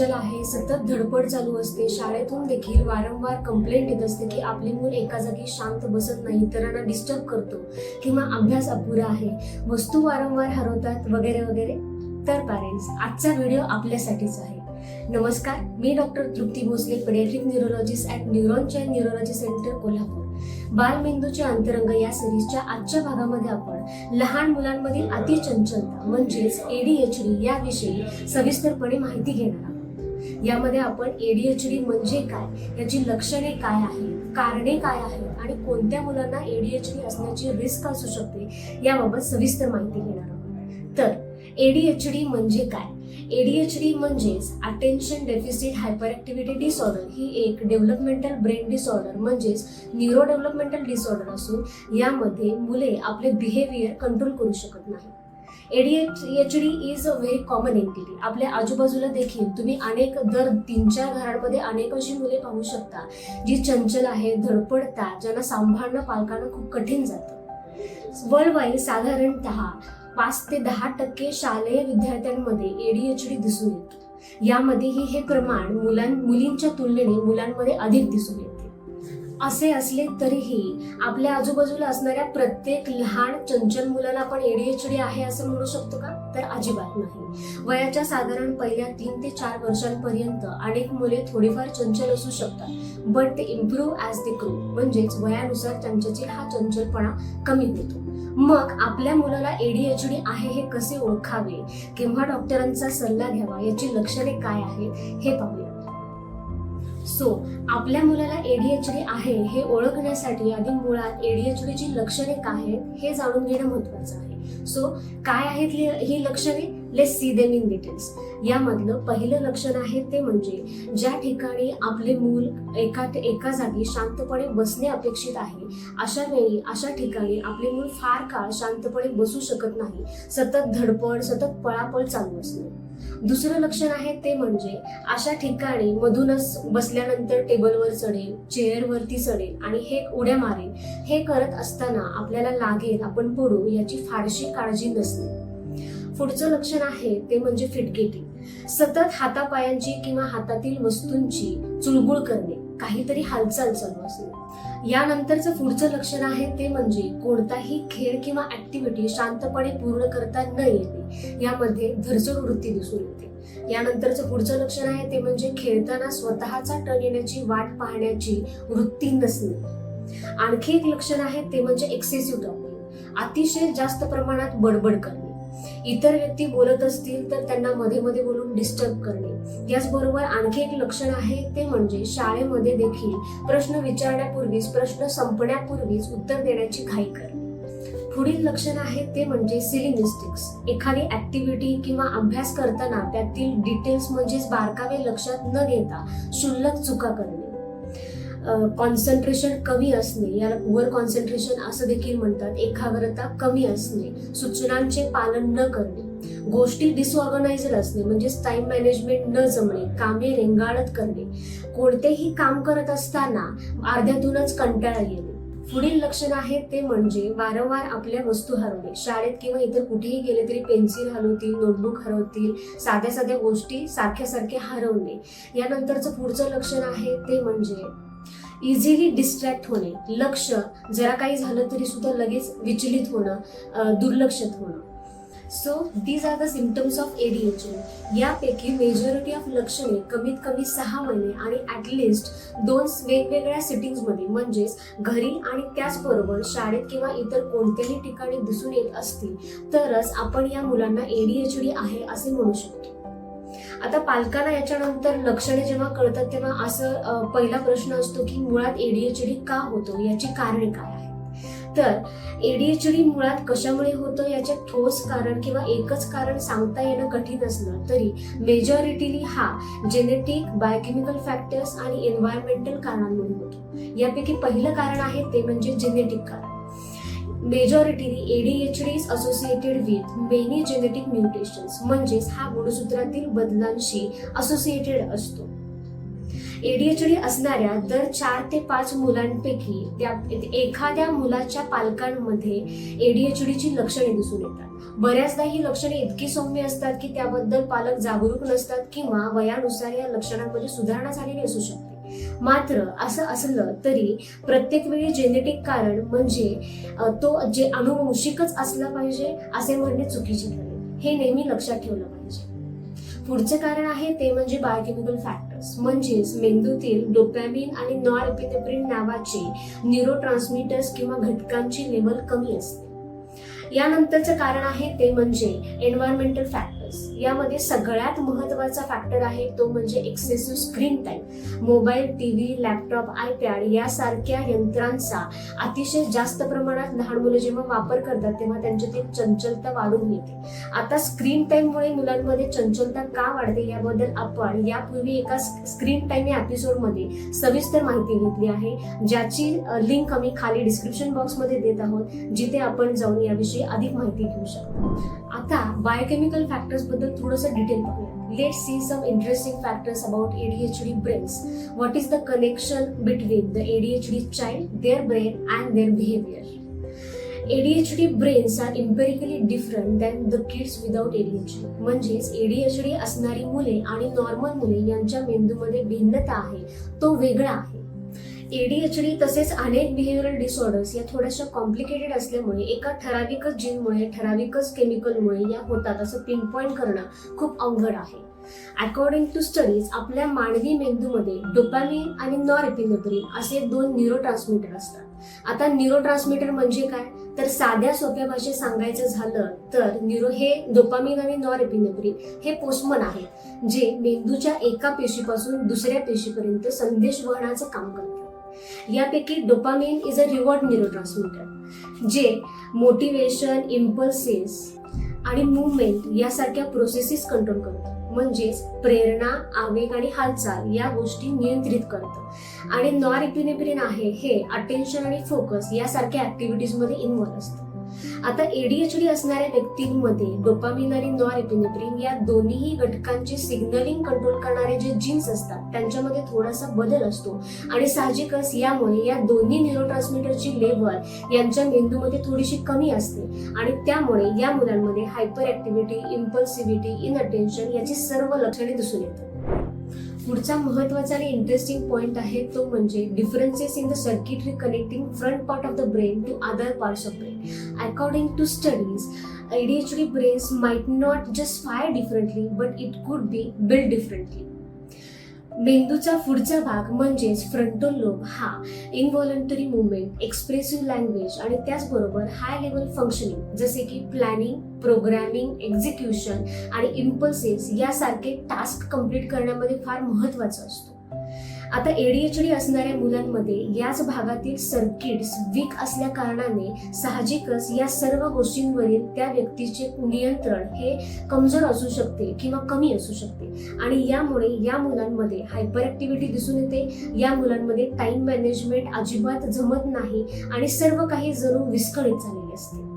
चंचल आहे सतत धडपड चालू असते. शाळेतून देखील वारंवार कंप्लेंट येत असते की आपले मूल एका जागी शांत बसत नाही इतरांना डिस्टर्ब करतो किंवा अभ्यास अपुरा आहे. वस्तू वारंवार हरवतात वगैरे वगैरे. तर पॅरेंट्स आजचा व्हिडिओ आपल्यासाठीच आहे. नमस्कार मी doctor Trupti Bhosale paediatric neurologist at Neuron Child Neurology Centre Kolhapur. बालमेंदूचे अंतरंग या सिरीजच्या आजच्या भागामध्ये आपण लहान मुलांमधील अतिचंचलता म्हणजेच एडीएचडी याविषयी सविस्तरपणे माहिती घेणार आहोत. यामध्ये आपण एडीएचडी म्हणजे काय? याची लक्षणे काय आहेत? कारणे काय आहेत? आणि कोणत्या मुलांना एडीएचडी असण्याची रिस्क असू शकते? याबाबत सविस्तर माहिती घेणार आहोत. तर एडीएचडी म्हणजे काय? एडीएचडी म्हणजेच attention deficit hyperactivity disorder ही एक डेव्हलपमेंटल ब्रेन डिसऑर्डर म्हणजेच न्यूरो डेव्हलपमेंटल डिसऑर्डर असून यामध्ये मुले आपले बिहेवियर कंट्रोल करू शकत नाही ADHD is a very common entity आपल्या आजूबाजूला देखील तुम्ही अनेक दर तीन चार घरांमध्ये अनेक अशी मुले पाहू शकता जी चंचल आहे धडपडतात ज्यांना सांभाळणं पालकांना खूप कठीण जातं. वर्ल्ड वाईड साधारणतः पाच ते दहा टक्के शालेय विद्यार्थ्यांमध्ये एडीएचडी दिसून येतो. यामध्येही हे प्रमाण मुलां मुलींच्या तुलनेने मुलांमध्ये अधिक दिसून येतो. असे असले तरीही आपल्या आजूबाजूला असणाऱ्या प्रत्येक लहान चंचल मुलाला आपण एडीएचडी आहे असं म्हणू शकतो का? तर अजिबात नाही. वयाच्या साधारण पहिल्या तीन ते चार वर्षांपर्यंत अनेक मुले थोडीफार चंचल असू शकतात. बट ते इम्प्रूव्ह ॲज दे ग्रो म्हणजेच वयानुसार त्यांच्याची हा चंचलपणा कमी होतो. मग आपल्या मुलाला एडीएचडी आहे हे कसे ओळखावे? किंवा डॉक्टरांचा सल्ला घ्यावा? याची लक्षणे काय आहेत? हे पाहूया. सो आपल्या मुलाला एडीएचडी आहे हे ओळखण्यासाठी आधी मुळात एडीएचडीची लक्षणे काय आहेत हे जाणून घेणं महत्वाचं आहे. सो काय आहेत ही- लक्षणे? Let's see them in details यामधलं पहिलं लक्षण आहे ते म्हणजे ज्या ठिकाणी आपले मूल एका एका जागी शांतपणे बसणे अपेक्षित आहे अशा वेळी अशा ठिकाणी आपले मूल फार काळ शांतपणे बसू शकत नाही. सतत धडपड सतत पळापळ चालू असणे. दुसरं लक्षण आहे ते म्हणजे अशा ठिकाणी मधूनच बसल्यानंतर टेबलवर चढेल चेअरवरती चढेल आणि हे उड्या मारेल. हे करत असताना आपल्याला लागेल आपण पडू याची फारशी काळजी नसते पुढचं लक्षण आहे ते म्हणजे फिटकेटी सतत हातापायांची किंवा हातातील वस्तूंची चुळबुळ करणे. काहीतरी हालचाल चालू असणे. यानंतरचं पुढचं लक्षण आहे ते म्हणजे कोणताही खेळ किंवा ऍक्टिव्हिटी शांतपणे पूर्ण करता न येणे. यामध्ये धरसड वृत्ती दिसून येते. यानंतरचं पुढचं लक्षण आहे ते म्हणजे खेळताना स्वतःचा टर्न येण्याची वाट पाहण्याची वृत्ती नसणे. आणखी एक लक्षण आहे ते म्हणजे एक्सेसिव्ह टॉकिंग अतिशय जास्त प्रमाणात बडबड करणे. इतर व्यक्ती बोलत असतील तर त्यांना मध्ये मध्ये बोलून डिस्टर्ब करणे. याचबरोबर आणखी एक लक्षण आहे ते म्हणजे शाळेमध्ये देखील प्रश्न विचारण्यापूर्वीच प्रश्न संपण्यापूर्वीच उत्तर देण्याची घाई करणे. पुढील लक्षण आहे ते म्हणजे सिलिनिस्टिक्स एखादी ऍक्टिव्हिटी किंवा अभ्यास करताना त्यातील डिटेल्स म्हणजेच बारकावे लक्षात न घेता क्षुल्लक चुका करणे. कॉन्सन्ट्रेशन कमी असणे याला पुअर कॉन्सन्ट्रेशन असं देखील म्हणतात. एकाग्रता कमी असणे सूचनांचे पालन न करणे. गोष्टी डिसऑर्गनाइज्ड असणे म्हणजेच टाइम मॅनेजमेंट न जमणे कामे रेंगाळत करणे. कोणतेही काम करत असताना अर्ध्यातूनच कंटाळा येणे. पुढील लक्षण आहे ते म्हणजे वारंवार आपल्या वस्तू हरवणे. शाळेत किंवा इतर कुठेही गेले तरी पेन्सिल हरवतील नोटबुक हरवतील साध्या साध्या गोष्टी सारख्या सारख्या हरवणे. यानंतरचं पुढचं लक्षण आहे ते म्हणजे इझिली डिस्ट्रॅक्ट होणे. लक्ष जरा काही झालं तरी सुद्धा लगेच विचलित होणं दुर्लक्षित होणं. So these are the symptoms of ADHD यापैकी मेजॉरिटी ऑफ लक्षणे कमीत कमी सहा महिने आणि ॲटलिस्ट दोन वेगवेगळ्या सिटिंग्समध्ये म्हणजेच घरी आणि त्याचबरोबर शाळेत किंवा इतर कोणत्याही ठिकाणी दिसून येत असतील तरच आपण या मुलांना एडीएचडी आहे असे म्हणू शकतो. आता पालकांना याच्यानंतर लक्षणे जेव्हा कळतात तेव्हा असं पहिला प्रश्न असतो की मुळात एडीएचडी का होतो? याची कारणे काय? तर एडीएचडी मुळात कशामुळे होतं याचे ठोस कारण किंवा एकच कारण सांगता येणं कठीण असलं तरी मेजॉरिटीली हा जेनेटिक बायोकेमिकल फॅक्टर्स आणि एन्व्हायरमेंटल कारणांमुळे होतो. यापैकी पहिलं कारण आहे ते म्हणजे जेनेटिक कारण. Majorly ADHD is associated with many genetic mutations म्हणजेच हा गुणसूत्रातील बदलांशी असोसिएटेड असतो. एडीएचडी असणाऱ्या दर चार ते पाच मुलांपैकी त्या एखाद्या मुलाच्या पालकांमध्ये एडीएचडीची लक्षणे दिसून येतात. बऱ्याचदा ही लक्षणे इतकी सौम्य असतात की त्याबद्दल पालक जागरूक नसतात किंवा वयानुसार या लक्षणांमध्ये सुधारणा झालेली असू शकते. मात्र असं असलं तरी प्रत्येक वेळी जेनेटिक कारण म्हणजे तो जे अनुवंशिकच असला पाहिजे असे म्हणणे चुकीचे ठरेल. हे नेहमी लक्षात ठेवलं पाहिजे. पुढचे कारण आहे ते म्हणजे बायोकेमिकल फॅक्टर्स म्हणजेच मेंदूतील डोपॅमिन आणि नॉरएपिनेफ्रिन नावाचे न्यूरो ट्रान्समिटर्स किंवा घटकांची लेवल कमी असते. यानंतरचं कारण आहे ते म्हणजे एन्व्हायरमेंटल फॅक्टर्स यामध्ये सगळ्यात महत्त्वाचा फॅक्टर आहे तो म्हणजे excessive screen time mobile TV laptop iPad यासारख्या यंत्रांचा अतिशय जास्त प्रमाणात लहान मुलं जेव्हा वापर करतात तेव्हा त्यांच्यातील चंचलता वाढून येते. आता स्क्रीन टाईममुळे मुलांमध्ये चंचलता का वाढते याबद्दल आपण यापूर्वी एका स्क्रीन टाईम या एपिसोडमध्ये सविस्तर माहिती घेतली आहे ज्याची लिंक आम्ही खाली डिस्क्रिप्शन बॉक्समध्ये देत आहोत जिथे आपण जाऊन याविषयी अधिक माहिती घेऊ शकतो. आता बायोकेमिकल फॅक्टर्सबद्दल थोडंसं डिटेल पाहूया let see some interesting factors about ADHD brains what is the connection between the ADHD child their brain and their behaviour ADHD brains are empirically different than the kids without ADHD. म्हणजेच ADHD असणारी मुले आणि normal मुले यांच्या मेंदूमध्ये भिन्नता आहे. तो वेगळा आहे. एडीएचडी तसेच अनेक बिहेव्हिअरल डिसऑर्डर्स या थोड्याशा कॉम्प्लिकेटेड असल्यामुळे एका ठराविकच जीनमुळे ठराविकच केमिकलमुळे या होतात असं पिनपॉइंट करणं खूप अवघड आहे. अकॉर्डिंग टू स्टडीज आपल्या मानवी मेंदूमध्ये डोपॅमिन आणि नॉरएपिनेफ्रिन असे दोन न्यूरो ट्रान्समीटर असतात. आता न्यूरो ट्रान्समीटर म्हणजे काय? तर साध्या सोप्या भाषेत सांगायचं झालं तर न्यूरो हे डोपामिन आणि नॉरएपिनेफ्रिन हे पोस्टमन आहेत जे मेंदूच्या एका पेशीपासून दुसऱ्या पेशीपर्यंत संदेश वहनाचं काम करतात यापैकी dopamine is a reward neurotransmitter जे मोटिवेशन इम्पल्सेस आणि मुवमेंट यासारख्या प्रोसेसेस कंट्रोल करतं. म्हणजेच प्रेरणा आवेग आणि हालचाल या गोष्टी नियंत्रित करतं. आणि नॉर नॉरएपिनेफ्रिन आहे हे अटेन्शन आणि फोकस यासारख्या ॲक्टिव्हिटीजमध्ये इन्व्हॉल्व्ह असतं. आता एडीएचडी असणाऱ्या व्यक्तींमध्ये डोपामिन आणि नॉरएपिनेफ्रिन या दोन्ही घटकांचे सिग्नलिंग कंट्रोल करणारे जे जीन्स असतात त्यांच्यामध्ये थोडासा बदल असतो. आणि साहजिकच यामुळे या दोन्ही न्यूरोट्रान्समीटरची लेवल यांच्या मेंदूमध्ये थोडीशी कमी असते. आणि त्यामुळे या मुलांमध्ये hyperactivity impulsivity inattention याची सर्व लक्षणे दिसून येतात. पुढचा महत्त्वाचा आणि इंटरेस्टिंग पॉइंट आहे तो म्हणजे differences in the circuitry connecting front part of the brain to other parts of brain according to studies ADHD brains might not just fire differently, but it could be built differently. मेंदूचा पुढचा भाग म्हणजेच frontal lobe हा इनव्हॉलंटरी movement expressive language आणि त्याचबरोबर high level functioning जसे की planning programming execution आणि इम्पल्सेस यासारखे टास्क कंप्लीट करण्यामध्ये फार महत्त्वाचं असतं. आता एडीएचडी असणाऱ्या मुलांमध्ये याच भागातील सर्किट्स वीक असल्या कारणाने साहजिकच या सर्व गोष्टींवरील त्या व्यक्तीचे नियंत्रण हे कमजोर असू शकते किंवा कमी असू शकते. आणि यामुळे या मुलांमध्ये हायपर ॲक्टिव्हिटी दिसून येते. या मुलांमध्ये टाइम मॅनेजमेंट अजिबात जमत नाही. आणि सर्व काही जणू विस्कळीत झालेले असते.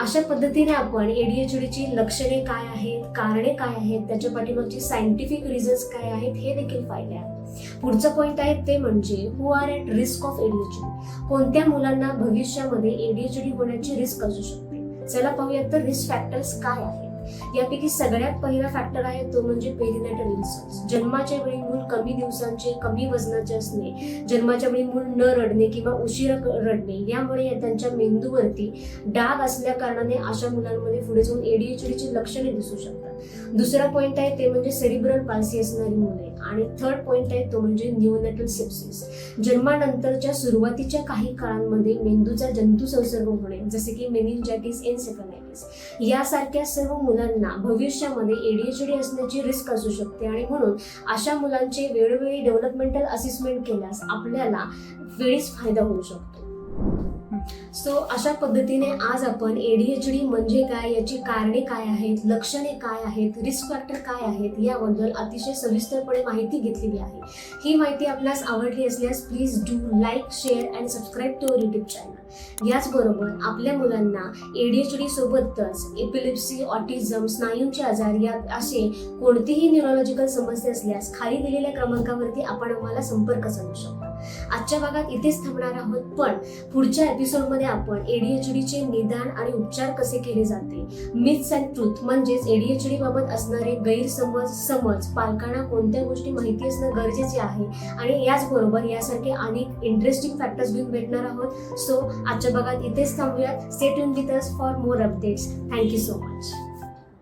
अशा पद्धतीने आपण एडीएचडीची लक्षणे काय आहेत कारणे काय आहेत त्याच्या पाठीमागची सायंटिफिक रिझन्स काय आहेत हे देखील पाहिले आहे. पुढचं पॉईंट आहे ते म्हणजे who are at risk of ADHD कोणत्या मुलांना भविष्यामध्ये एडीएचडी होण्याची रिस्क असू शकते? चला पाहूयात तर रिस्क फॅक्टर्स काय आहेत. यापैकी सगळ्यात पहिला फॅक्टर आहे तो म्हणजे पेरिनेटल इन्सल्ट जन्माच्या वेळी मूल कमी दिवसांचे कमी वजनाचे असणे. जन्माच्या वेळी मूल न रडणे किंवा उशिरा रडणे यामुळे त्यांच्या मेंदूवरती डाग असल्या कारणाने अशा मुलांमध्ये पुढे जाऊन एडीएचडीची लक्षणे दिसू शकतात. दुसरा पॉइंट आहे ते म्हणजे सेरिब्रल पाल्सी असणारी मुले. आणि थर्ड पॉइंट आहे तो म्हणजे न्यूनेटल सेप्सिस जन्मानंतरच्या सुरुवातीच्या काही काळांमध्ये मेंदूचा जंतू संसर्ग होणे जसे की मेनिंजायटिस एन्सेफलायटिस यासारख्या सर्व मुलांना भविष्यामध्ये एडीएचडी असण्याची रिस्क असू शकते. आणि म्हणून अशा मुलांचे वेळोवेळी डेव्हलपमेंटल असेसमेंट केल्यास आपल्याला वेळीच फायदा होऊ शकतो. सो अशा पद्धतीने आज आपण एडीएचडी म्हणजे काय याची कारणे काय आहेत लक्षणे काय आहेत रिस्क फॅक्टर काय आहेत याबद्दल अतिशय सविस्तरपणे माहिती घेतलेली आहे. ही माहिती आपल्यास आवडली असल्यास please do like share and subscribe to our YouTube channel याचबरोबर आपल्या मुलांना एडीएचडी सोबतच एपिलिप्सी ऑटिझम स्नायूंचे आजार या असे कोणतीही न्यूरोलॉजिकल समस्या असल्यास खाली दिलेल्या क्रमांकावरती आपण आम्हाला संपर्क साधू शकतो. आजच्या भागात इथेच थांबणार आहोत पण पुढच्या एपिसोडमध्ये आपण एडीएचडीचे चे निदान आणि उपचार कसे केले जाते? मिथ्स अँड ट्रूथ म्हणजेच एडीएचडी बाबत असणारे गैरसमज समज पालकांना कोणत्या गोष्टी माहिती असणं गरजेचे आहे? आणि याचबरोबर यासारखे अनेक इंटरेस्टिंग फॅक्टर्स घेऊन भेटणार आहोत. सो आजच्या भागात इथेच थांबूयात. Set in with us for more updates thank you so much